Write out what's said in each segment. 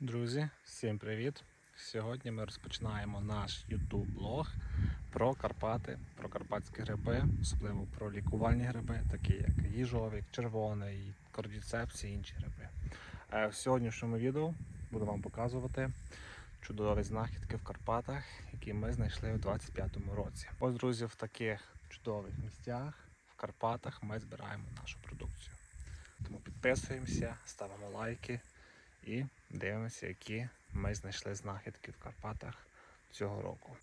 Друзі, всім привіт! Сьогодні ми розпочинаємо наш YouTube блог про Карпати, про карпатські гриби, особливо про лікувальні гриби, такі як їжовик, червоний, кордіцепс і інші гриби. Е, В сьогоднішньому відео буду вам показувати чудові знахідки в Карпатах, які ми знайшли у 25-му році. Ось, друзі, в таких чудових місцях в Карпатах ми збираємо нашу продукцію. Тому підписуємося, ставимо лайки і дивимося, які ми знайшли знахідки в Карпатах цього року.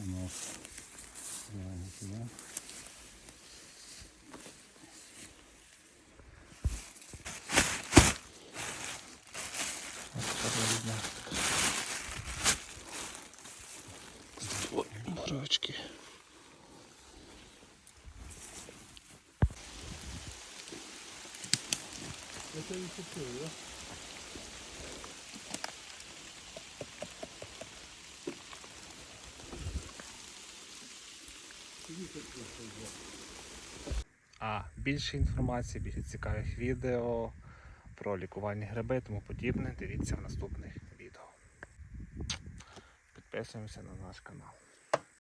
у нас. Давай сюда. Мурочки. Это и купил, да? А більше інформації, більше цікавих відео про лікувальні гриби і тому подібне. Дивіться в наступних відео. Підписуємося на наш канал.